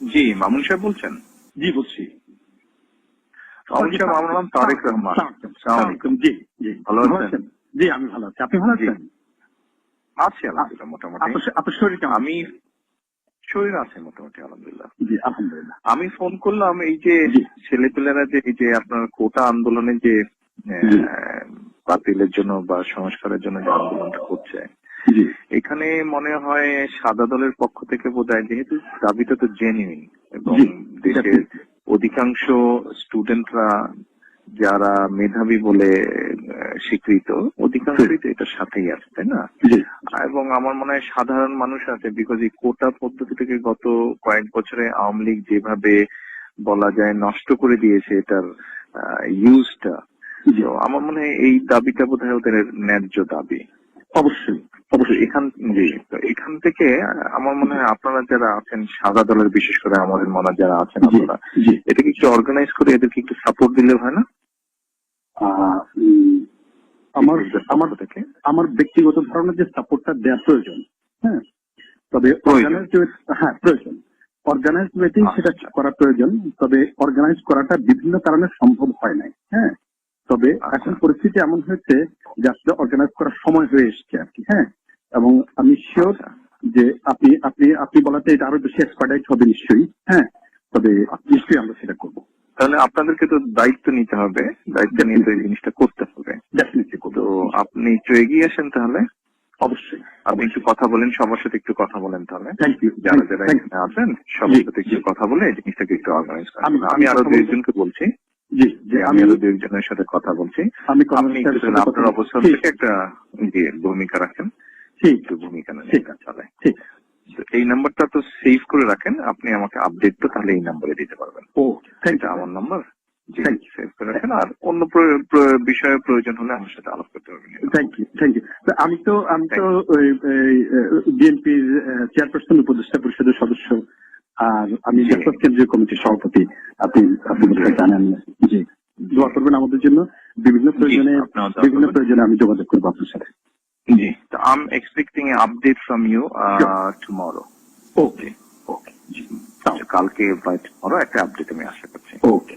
জি মামুন সাহেব বলছেন। জি বলছি। মামুন সাহেব আমার নাম তারেক রহমান। আলাইকুম। জি জি ভালো আছেন? জি আমি ভালো আছি। আপনি ভালো আছেন? আছি আলহামদুলিল্লাহ মোটামুটি। আপনার শরীর আমি শরীর আছে মোটামুটি আলহামদুলিল্লাহ। জি আলহামদুলিল্লাহ। আমি ফোন করলাম এই যে জি। ছেলেপেলেরা যে এই যে আপনার কোটা আন্দোলনে যে বাতিলের জন্য বা সংস্কারের জন্য যে আন্দোলনটা করছে এখানে মনে হয় সাদা দলের পক্ষ থেকে বোধ হয় যেহেতু দাবিটা তো জেনুইন এবং দেশের. অধিকাংশ স্টুডেন্টরা যারা মেধাবী বলে স্বীকৃত অধিকাংশই তো এটার সাথেই আছে তাই না? এবং আমার মনে হয় সাধারণ মানুষ আছে বিকজ এই কোটা পদ্ধতি থেকে গত কয়েক বছরে আওয়ামী লীগ যেভাবে বলা যায় নষ্ট করে দিয়েছে এটার ইউজটা আমার মনে হয় এই দাবিটা বোধ হয় ওদের ন্যায্য দাবি। অবশ্যই। অবশ্যই এখান জি এখান থেকে আমার মনে হয় আপনারা যারা আছেন সাদা দলের বিশেষ করে আমাদের মনে যারা আছেন আপনারা এটাকে একটু অর্গানাইজ করে এদেরকে একটু সাপোর্ট দিলে হয় না? আমার আমার থেকে? আমার ব্যক্তিগত ধারণা যে সাপোর্টটা দেওয়া প্রয়োজন হ্যাঁ? তবে অর্গানাইজ হ্যাঁ প্রয়োজন। অর্গানাইজ ওয়েতেই আচ্ছা। সেটা করা প্রয়োজন তবে অর্গানাইজ করাটা বিভিন্ন কারণে সম্ভব হয় নাই হ্যাঁ? তবে আচ্ছা। এখন পরিস্থিতি এমন হয়েছে যে আসলে অর্গানাইজ করার সময় হয়ে এসছে আর কি হ্যাঁ? এবং আমি শিওর। যে আপনি আপনি আপনি বলাতে এটা আরও বেশি এক্সপার্টাইজ হবে নিশ্চয়ই হ্যাঁ? তবে নিশ্চয়ই আমরা সেটা করব। তাহলে আপনাদেরকে তো দায়িত্ব নিতে হবে দায়িত্ব নিয়ে তো এই জিনিসটা করতে হবে। তো আপনি একটু এগিয়ে আসেন তাহলে। অবশ্যই। আপনি একটু কথা বলেন সবার সাথে একটু কথা বলেন তাহলে। যারা যারা এখানে আছেন সবার সাথে একটু কথা বলে এই জিনিসটাকে একটু অর্গানাইজ করেন। আমি- আরও আমি দু একজনকে বলছি। জি যে যে আমি আরও দু একজনের সাথে কথা বলছি। আমি আপনি আপনার অবস্থান থেকে একটা ভূমিকা রাখেন। একটু ভূমিকা ঠিক আছে। চলে এই নাম্বারটা তো সেভ করে রাখেন আপনি আমাকে আপডেট তো তাহলে এই নাম্বারে দিতে পারবেন। ও থ্যাংক আমার নাম্বার সেভ করে রাখেন। আর অন্য বিষয়ে প্রয়োজন হলে আমার সাথে আলাপ করতে পারবেন। থ্যাংক ইউ থ্যাংক ইউ আমি তো আমি তো বিএনপির চেয়ারপারসন উপদেষ্টা পরিষদের সদস্য। আর আমি কেন্দ্রীয় কমিটির সভাপতি। আপনি আপনি জানেন। জি। দোয়া করবেন আমাদের জন্য। বিভিন্ন প্রয়োজনে বিভিন্ন প্রয়োজনে আমি যোগাযোগ করব আপনার সাথে। জি। তো I am expecting a update from you tomorrow okay okay কালকে বা টুমরো একটা আপডেট আমি আশা করছি ওকে জি জি